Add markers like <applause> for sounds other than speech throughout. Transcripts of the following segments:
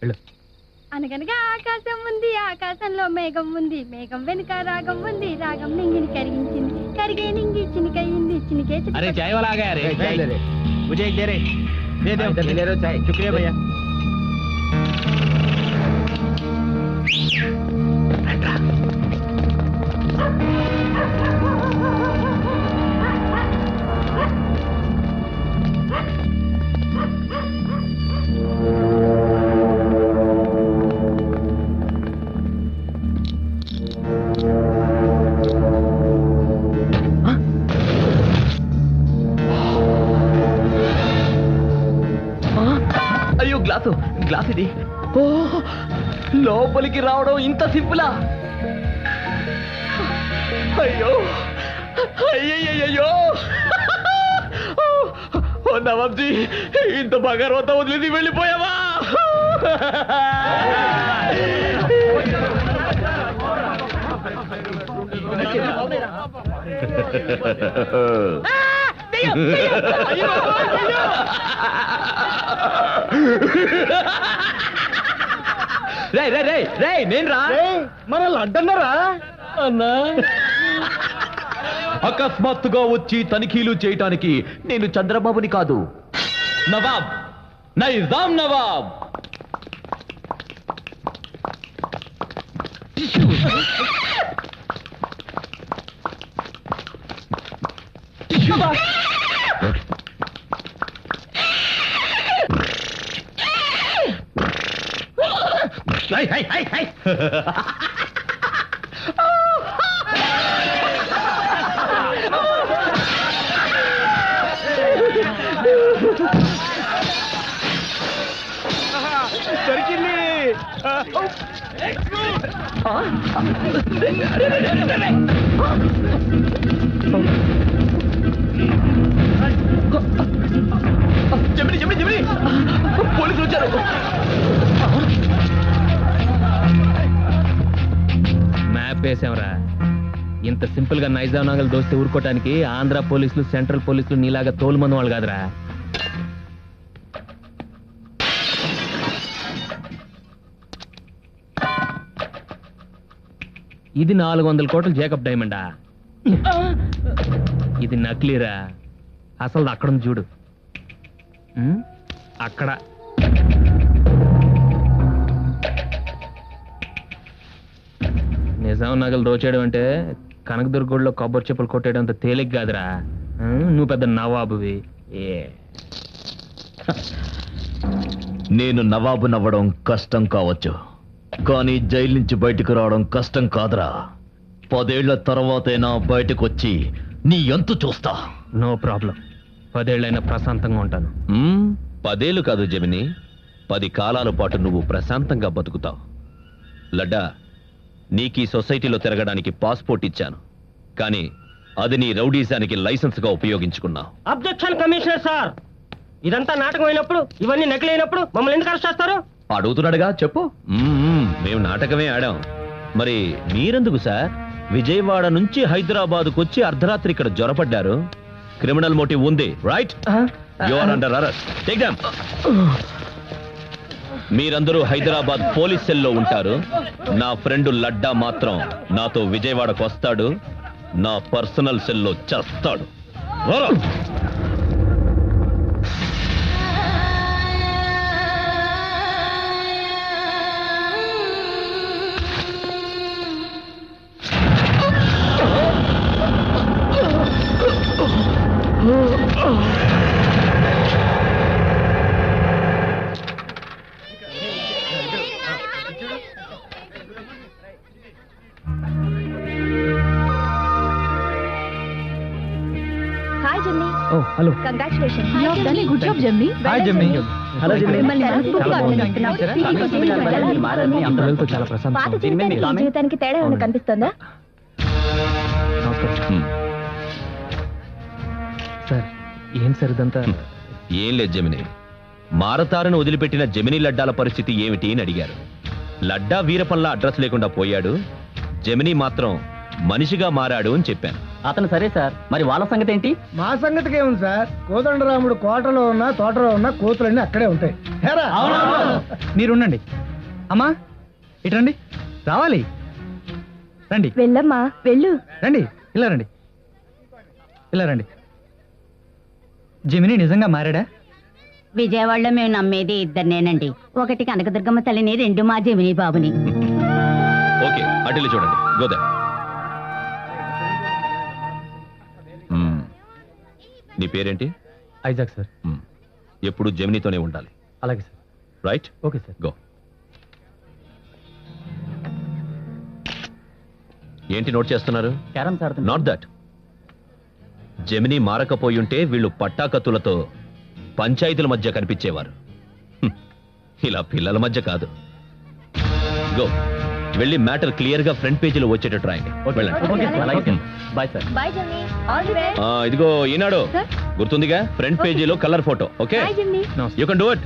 వెళ్ళు అనగనగా ఆకాశం ఉంది ఆకాశంలో మేఘం ఉంది మేఘం వెనుక రాగం ఉంది రాగం నింగిని కరిగించింది కరిగే నింగి చినికయింది చినికే చిటిక- अरे चाय वाला आ गया ए, चाय ले रे ले। मुझे एक दे रे दे दे हाँ, इधर से ले रहे हो चाय शुक्रिया भैया అయ్యో గ్లాసు గ్లాస్ ఇది. ఓ లోపలికి రావడం ఇంత సింపులా? అయ్యో అయ్యయ్యో ఓ నవాబ్జీ ఇంత బంగారం వదిలేసి వెళ్ళిపోయావా? <laughs> రే రే రే రే నేను రా. మన లడ్డన్నరా అన్నా. అకస్మాత్తుగా వచ్చి తనిఖీలు చేయటానికి నేను చంద్రబాబుని కాదు. నవాబ్. నైజాం నవాబ్. హై, హై, హై, హై. దొరికింది జమిని జమిని జమిని పోలీసులు వచ్చారు మ్యాప్ ఇంత సింపుల్గా నైజాం నగలు దోస్తే ఊరుకోవటానికి ఆంధ్ర పోలీసులు సెంట్రల్ పోలీసులు నీలాగా తోలు మంది వాళ్ళు కాదురా. ఇది నాలుగు వందల కోట్లు జేకబ్ డైమండా ఇది నకిలీరా. అసలు అక్కడ ఉంది చూడు. అక్కడ. నిజాం నగలు దోచేయడం అంటే కనకదుర్గూడలో కొబ్బరి చెప్పులు కొట్టేయడం అంత తేలిక కాదురా. నువ్వు పెద్ద నవాబువి. ఏ. నేను నవాబు నవ్వడం కష్టం కావచ్చు. కానీ జైలు నుంచి బయటకు రావడం కష్టం కాదురా. పదేళ్ళ తర్వాతైనా బయటకు వచ్చి నీ ఎంతు చూస్తా. No problem. పదేళ్ళైనా ప్రశాంతంగా ఉంటాను. పదేళ్ళు కాదు జమిని. పది కాలాల పాటు నువ్వు ప్రశాంతంగా బతుకుతావు. లడ్డా నీకీ సొసైటీలో తిరగడానికి పాస్పోర్ట్ ఇచ్చాను. కానీ అది నీ రౌడీజానికి లైసెన్స్గా ఉపయోగించుకున్నావు. Objection commissioner sir! ఇదంతా నాటకం అయినప్పుడు ఇవన్నీ నకిలీ అయినప్పుడు మమ్మల్ని ఎందుకు అరెస్ట్ చేస్తారు? అడుగుతున్నాడుగా చెప్పు. మ్మ్, మేము నాటకమే ఆడాం. మరి మీరెందుకు సార్? విజయవాడ నుంచి హైదరాబాద్కు వచ్చి అర్ధరాత్రి ఇక్కడ జ్వరపడ్డారు క్రిమినల్ మోటివ్ ఉంది right? You are under arrest take them మీరందరూ హైదరాబాద్ పోలీస్ సెల్లో ఉంటారు. నా ఫ్రెండ్ లడ్డా మాత్రం నాతో విజయవాడకు వస్తాడు. నా పర్సనల్ సెల్లో చేస్తాడు. Hi Jammi oh hello congratulation good job Jammi hi Jammi hello మిమ్మల్ని మనస్ఫూర్తిగా అభినందిస్తున్నాం. మీకు జీవితం ఎలా అనిపిస్తోంది? పిల్లలతో చాలా ప్రశాంతంగా జీవితానికి తేడా ఏమైనా కనిపిస్తుందా? సార్ ఏం సార్ ఇదంతా? ఏం లేదు జమిని. మారతారను వదిలిపెట్టిన జమిని లడ్డాల పరిస్థితి ఏమిటి అని అడిగారు. లడ్డా వీరపల్లా అడ్రస్ లేకుండా పోయాడు. జమిని మాత్రం మనిషిగా మారాడు అని చెప్పాను. అతను సరే సార్. మరి వాళ్ళ సంగతి ఏంటి? మా సంగతికి ఏముంది సార్? కోదండరాముడు కోటలో ఉన్నా తోటలో ఉన్నా కోతులన్నీ అక్కడే ఉంటాయి. హేరా? మీరు ఉండండి అమ్మా ఇటు రండి. రావాలి. రండి. వెళ్ళమ్మా వెళ్ళు. రండి. ఇలా రండి. ఇలా రండి. జమిని నిజంగా మారాడా? విజయవాడలో మేము నమ్మేది ఇద్దరినేనండి. ఒకటి కనకదుర్గమ్మ తల్లిని రెండు మా జమిని బాబుని. ఓకే అటులు చూడండి. గోదా. నీ పేరేంటి? Isaac sir. ఎప్పుడు జమినీతోనే ఉండాలి. అలాగే sir. Right? Okay sir. Go. ఏంటి నోట్ చేస్తున్నారు? క్యారమ్స్ ఆడుతున్నా నాట్ దట్ జమిని మారకపోయి ఉంటే వీళ్ళు పట్టాకత్తులతో పంచాయతీల మధ్య కనిపించేవారు. ఇలా పిల్లల మధ్య కాదు. గో. వెళ్ళి మ్యాటర్ క్లియర్గా ఫ్రంట్ పేజీలో వచ్చేటట్టు రాయండి. వెళ్ళండి. Bye sir bye Jammi all the best ఆ, ఇదిగో ఈనాడు. సార్ గుర్తుందిగా? ఫ్రంట్ పేజీలో colour photo. Okay? Bye you can do it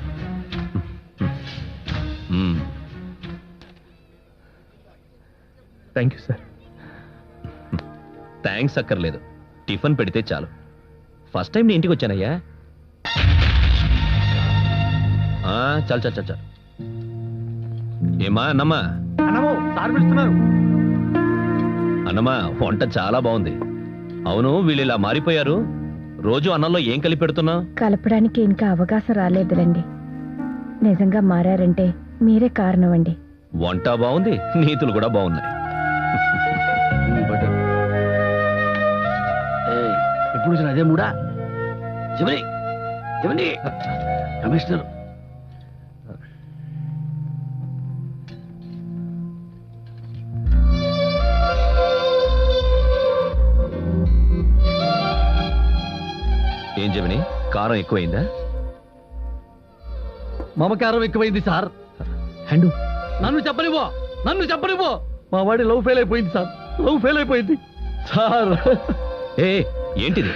thank you sir thanks అక్కర్లేదు. టిఫిన్ పెడితే చాలు. ఫస్ట్ టైం నీ ఇంటికి వచ్చానయ్యా? ఆ, చాలు చాలు చాలు చాలు. ఏమా అన్నమ్మా? అన్నమో సార్ పిలుస్తున్నారు అన్నమ్మా వంట చాలా బాగుంది. అవును వీళ్ళు ఇలా మారిపోయారు. రోజు అన్నంలో ఏం కలిపి పెడుతున్నావు కలపడానికి ఇంకా అవకాశం రాలేదులండి. నిజంగా మారారంటే మీరే కారణం అండి వంట బాగుంది నీతులు కూడా బాగున్నాయి. ఎప్పుడు చూసిన అదే మూడా? జమిని జమిని. కమిషనర్ ఏం చెవిని కారం ఎక్కువైందా? మమకారం ఎక్కువైంది సార్. హండు. నన్ను చెప్పనివ్వో నన్ను చెప్పనివ్వో. మా వాడి లవ్ ఫెయిల్ అయిపోయింది సార్. లవ్ ఫెయిల్ అయిపోయింది. సార్. ఏ ఏంటిది?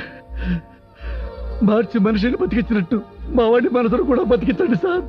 మార్చి మనిషిని బతికించినట్టు మా వాడి మనసును కూడా బతికించండి సార్.